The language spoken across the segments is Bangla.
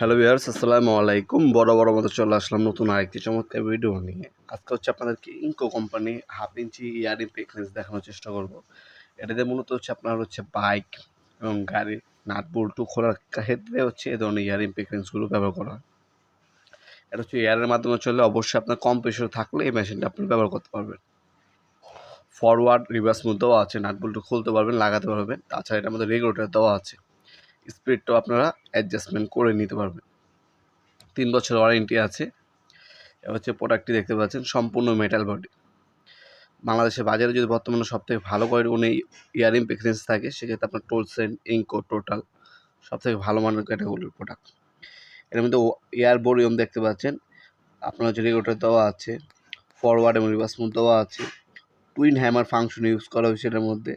হ্যালো ভিউয়ার্স আসসালামু আলাইকুম। বড় বড় মতো চলে আসলাম নতুন আরেকটি চমৎকার ভিডিও নিয়ে আজকে হচ্ছে আপনাদেরকে ইনকো কোম্পানি হাফ ইঞ্চি ইয়ারিং পেকনেস দেখানোর চেষ্টা করব। এটাতে মূলত হচ্ছে আপনার হচ্ছে বাইক এবং গাড়ির নাট বল্টু খোলার ক্ষেত্রে হচ্ছে এ ধরনের ইয়ারিং পেকনেসগুলো ব্যবহার করা হয়। এটা হচ্ছে এয়ারের মাধ্যমে চললে অবশ্যই আপনার কম প্রেশার থাকলে এই মেশিনটা আপনি ব্যবহার করতে পারবেন। ফরওয়ার্ড রিভার্স মধ্যে দেওয়া আছে নাট বল্টু খুলতে পারবেন, লাগাতে পারবেন। তাছাড়া এটার মধ্যে রেগুলেটর দেওয়া আছে। স্পিডটাও আপনারা অ্যাডজাস্টমেন্ট করে নিতে পারবেন। তিন বছর ওয়ারেন্টি আছে। এ হচ্ছে প্রোডাক্টটি দেখতে পাচ্ছেন, সম্পূর্ণ মেটাল বডি বাংলাদেশের বাজারে যদি বর্তমানে সবথেকে ভালো কোয়ালিটি কোনো ইয়ারিং প্রেক্সেন্স থাকে, সেক্ষেত্রে আপনার টোলসেন ইঙ্কো টোটাল সবথেকে ভালো মানের ক্যাটাগরির প্রোডাক্টের মধ্যে এয়ার বোরিয়ম দেখতে পাচ্ছেন, আপনার হচ্ছে রেগুলেটর দেওয়া আছে ফরওয়ার্ড এবং রিভার্স মুভ দেওয়া আছে। টুইন হ্যামার ফাংশন ইউজ করা হয়েছে এটার মধ্যে।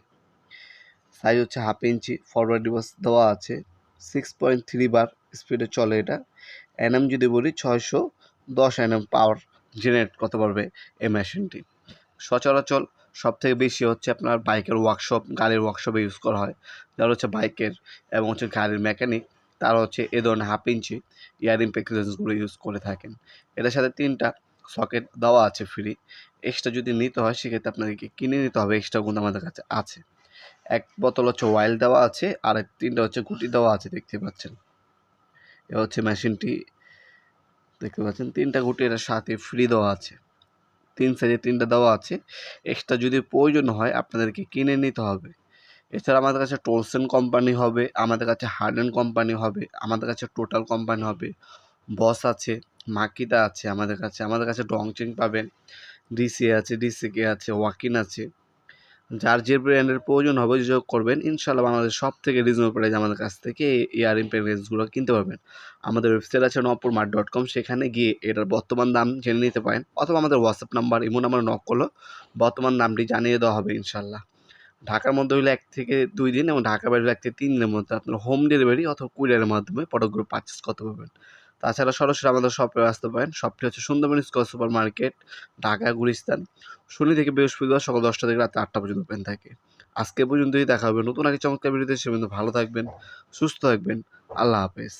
সাইজ হচ্ছে হাফ ইঞ্চি ফরওয়ার্ড রিভার্স দেওয়া আছে। সিক্স পয়েন্ট থ্রি বার স্পিডে চলে এটা। এনএম যদি বলি ছয়শো দশ এনএম পাওয়ার জেনারেট করতে পারবে এই মেশিনটি সচরাচর সব থেকে বেশি হচ্ছে আপনার বাইকের ওয়ার্কশপ গাড়ির ওয়ার্কশপে ইউজ করা হয়। যারা হচ্ছে বাইকের এবং হচ্ছে গাড়ির মেকানিক তারা হচ্ছে এ ধরনের হাফ ইঞ্চি ইয়ারিং প্যাকেজেসগুলো ইউজ করে থাকেন। এটার সাথে তিনটা সকেট দেওয়া আছে ফ্রি এক্সট্রা যদি নিতে হয়, সেক্ষেত্রে আপনাদেরকে কিনে নিতে হবে। এক্সট্রা কিন্তু আমাদের কাছে আছে। এক বোতল হচ্ছে ওয়াইল দেওয়া আছে, আর এক তিনটা হচ্ছে গুটি দেওয়া আছে, দেখতে পাচ্ছেন। এ হচ্ছে মেশিনটি, দেখতে পাচ্ছেন? তিনটা গুটি এটার সাথে ফ্রি দেওয়া আছে। তিন সাইজে তিনটা দেওয়া আছে। এক্সট্রা যদি প্রয়োজন হয়, আপনাদেরকে কিনে নিতে হবে। এছাড়া আমাদের কাছে টোলসেন কোম্পানি হবে, আমাদের কাছে হার্ডেন কোম্পানি হবে, আমাদের কাছে টোটাল কোম্পানি হবে বস আছে মাকিতা আছে আমাদের কাছে আমাদের কাছে ডংচিং পাবেন ডিসি আছে ডিসিকে আছে ওয়াকিন আছে। যার যে ব্র্যান্ডের প্রয়োজন হবে যোগ করবেন ইনশাল্লাহ বাংলাদেশ সব থেকে রিজনেবল প্রাইস আমাদের কাছ থেকে এই ইয়ারিং প্যাকেজগুলো কিনতে পারবেন। আমাদের ওয়েবসাইট আছে নপুর মার্ট ডট কম সেখানে গিয়ে এটার বর্তমান দাম জেনে নিতে পারেন, অথবা আমাদের WhatsApp number imo number knock করলেও বর্তমান দামটি জানিয়ে দেওয়া হবে ইনশাল্লাহ ঢাকার মধ্যে হলে এক থেকে দুই দিন এবং ঢাকার বাইরে এক থেকে তিন দিনের মধ্যে আপনার হোম ডেলিভারি অথবা কুরিয়ারের মাধ্যমে প্রোডাক্টগুলো পারচেস করতে পারবেন। তাছাড়া সরাসরি আমাদের শপে আসতে পারেন। শপটি হচ্ছে Sundarban square super market Dhaka, Gulistan. শনি থেকে বৃহস্পতিবার সকাল দশটা থেকে রাত আটটা পর্যন্ত ওপেন থাকে। আজকে পর্যন্তই দেখা হবে নতুন আগে চমৎকার ভিডিওতে। সে ভালো থাকবেন, সুস্থ থাকবেন। আল্লাহ হাফেজ।